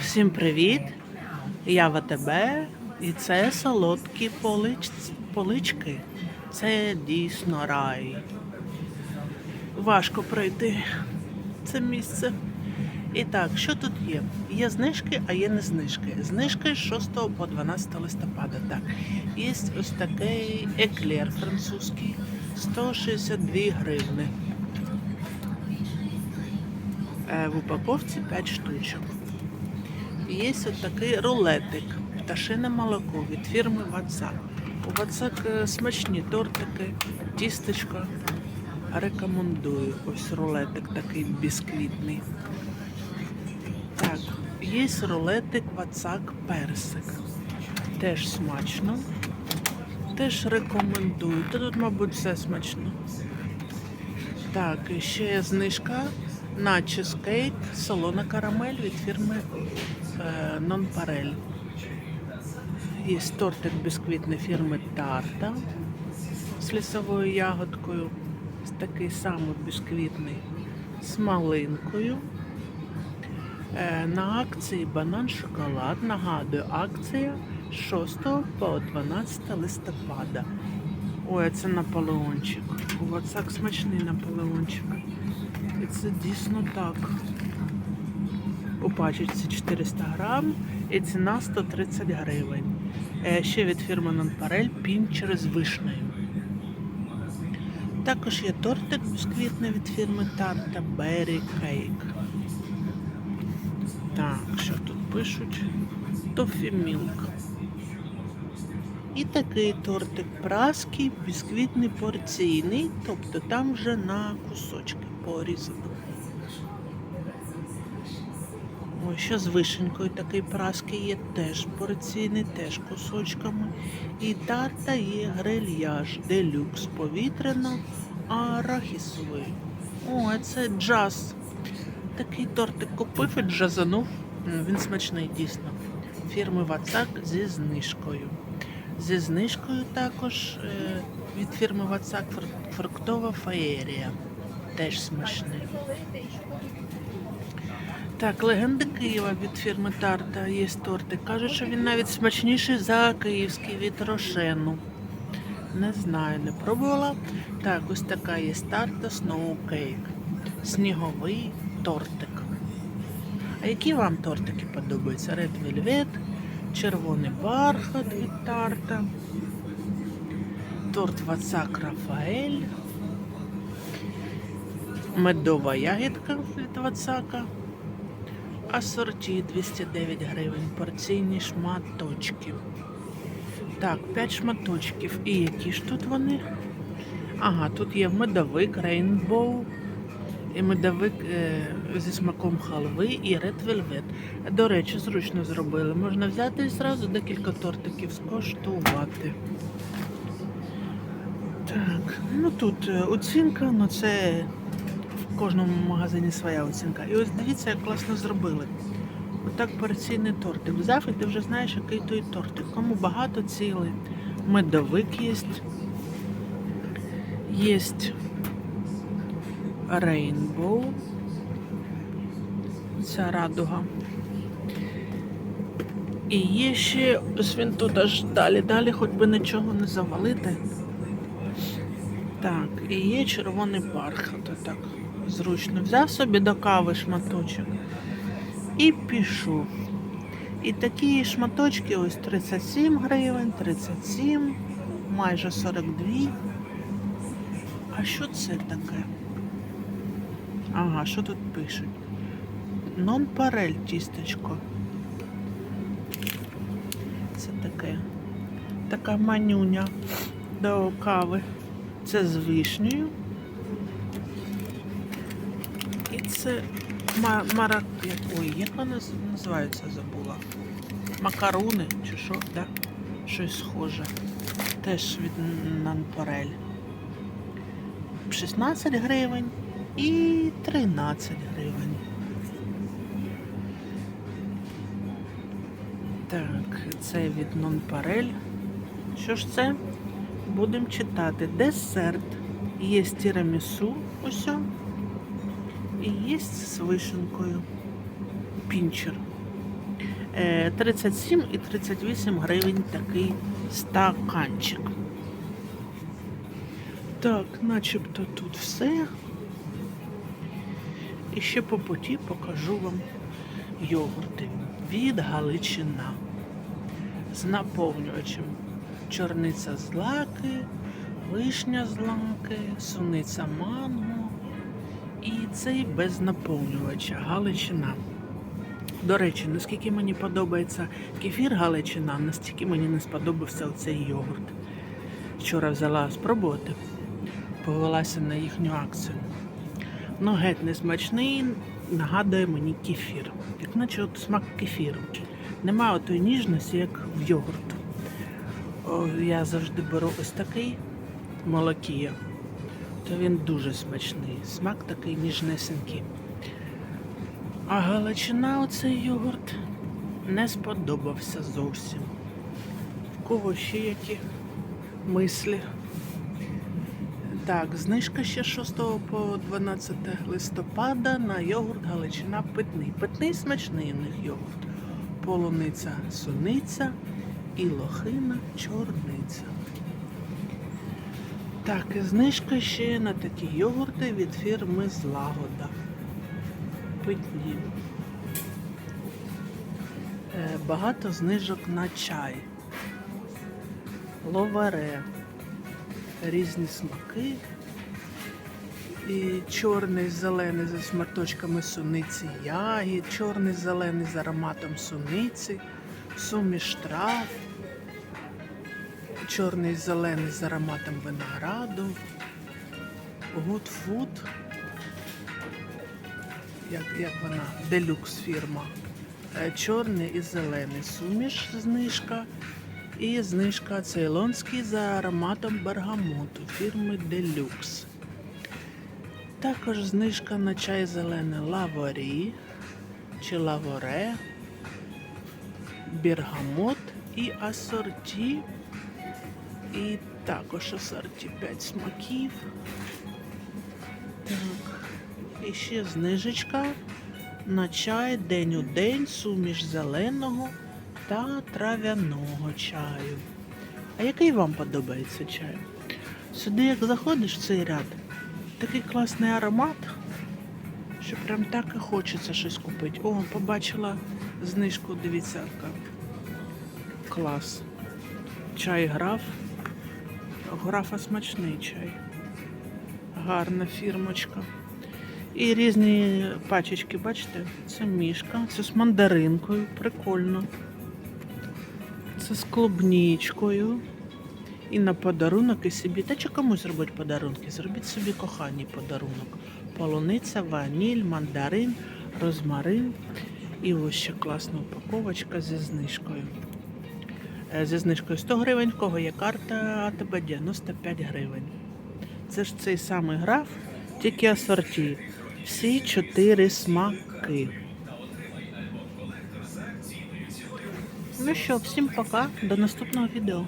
Всім привіт! Я в АТБ і це солодкі полич... полички. Це дійсно рай. Важко пройти це місце. І так, що тут є? Є знижки, а є не знижки. Знижки з 6 по 12 листопада. Так. Є ось такий еклер французький 162 гривни. Е, В упаковці 5 штучок. Є ось такий рулетик, пташине молоко від фірми Вацак. У Вацак е, смачні тортики, тістечко. Рекомендую. Ось рулетик такий бісквітний. Так, є рулетик Вацак персик. Теж смачно. Теж рекомендую. Та тут, мабуть, все смачно. Так, ще знижка на чизкейк солона карамель від фірми Нонпарель. Є тортик бісквітний фірми Тарта з лісовою ягодкою. Такий самий бісквітний з малинкою. Е, На акції банан шоколад. Нагадую, акція з 6 по 12 листопада. Ой, це наполеончик. О, так смачний наполеончик. І це дійсно так. У пачечці 400 грам і ціна 130 гривень. Е, Ще від фірми Нонпарель пінчер з вишнею. Також є тортик бісквітний від фірми Тарта Berry Cake. Так, що тут пишуть? Тофі Мілк. І такий тортик праский, бісквітний порційний, тобто там вже на кусочки порізано. Ось що з вишенькою такий праский є теж порційний, теж кусочками. І тарта є грильяж, делюкс повітряно, арахісовий. О, а це джаз. Такий тортик купив і джазанув. Він смачний дійсно. Фірми Вацак зі знижкою. Зі знижкою також е, від фірми Вацак фруктова феєрія. Теж смачний. Так, легенди Києва від фірми Тарта є тортик. Кажуть, що він навіть смачніший за київський від Рошену. Не знаю, не пробувала. Так, ось така є тарта Cake. Сніговий тортик. А які вам тортики подобаються? Red Velvet, червоний бархат від тарта, торт Вацак Рафаель, медова ягідка від Вацака, асорті 209 гривень, порційні шматочки. Так, 5 шматочків. І які ж тут вони? Ага, тут є медовик, рейнбоу, і медовик е, зі смаком халви і Red Velvet. До речі, зручно зробили. Можна взяти і зразу декілька тортиків скоштувати. Так, ну тут е, оцінка, ну це кожному магазині своя оцінка. І ось дивіться, як класно зробили. Отак порційний тортик. І ти вже знаєш, який той тортик. Кому багато цілий. Медовик є. Єсть Рейнбоу. Ця радуга. І є ще, ось він тут аж далі, далі, хоч би нічого не завалити. Так, і є червоний бархат. Так, зручно. Взяв собі до кави шматочок і пішов. І такі шматочки ось 37 гривень, 37, майже 42. А що це таке? Ага, що тут пишуть? Нон-парель тістечко. Це таке. Така манюня до кави. Це з вишнею. І це ма- марак... Ой, як вона називається, забула. Макаруни чи що, да? Щось схоже. Теж від Нанпарель. 16 гривень і 13 гривень. Так, це від Нонпарель. Що ж це? Будемо читати. Десерт. Є тірамісу, ось. І є з вишенкою. Пінчер. Е, 37 і 38 гривень такий стаканчик. Так, начебто тут все. І ще по путі покажу вам йогурти від Галичина з наповнювачем. Чорниця з лаки, вишня з суниця манго і цей без наповнювача Галичина. До речі, наскільки мені подобається кефір Галичина, настільки мені не сподобався цей йогурт. Вчора взяла спробувати, повелася на їхню акцію. Ну, геть не смачний, нагадує мені кефір. Як наче от смак кефіру. Немає отої ніжності, як в йогурту. Я завжди беру ось такий молокія. То він дуже смачний. Смак такий ніжнесенький. А галичина оцей йогурт не сподобався зовсім. В кого ще які мислі? Так, знижка ще 6 по 12 листопада на йогурт Галичина питний. Питний смачний у них йогурт. Полуниця суниця і лохина чорниця. Так, і знижка ще на такі йогурти від фірми Злагода. Питні. Е, Багато знижок на чай. Ловаре різні смаки. І чорний, зелений зі смарточками суниці ягід, чорний, зелений з ароматом суниці, суміш трав, чорний, зелений з ароматом винограду, Good Food, як, як вона, делюкс фірма. Е, Чорний і зелений суміш знижка. І знижка цейлонський за ароматом бергамоту фірми Deluxe. Також знижка на чай зелений лаворі чи лаворе, бергамот і асорті. І також асорті 5 смаків. Так. І ще знижечка на чай день у день, суміш зеленого та трав'яного чаю. А який вам подобається чай? Сюди, як заходиш в цей ряд, такий класний аромат, що прям так і хочеться щось купити. О, побачила знижку, дивіться. Клас. Чай граф. Графа смачний чай. Гарна фірмочка. І різні пачечки, бачите? Це мішка, це з мандаринкою, прикольно. Це з клубнічкою. І на подарунок і собі. Та чи комусь зробити подарунки? Зробіть собі коханій подарунок. Полуниця, ваніль, мандарин, розмарин. І ось ще класна упаковочка зі знижкою. Е, Зі знижкою 100 гривень, в кого є карта АТБ 95 гривень. Це ж цей самий граф, тільки асорті. Всі чотири смаки. Ну що, всім пока, до наступного відео.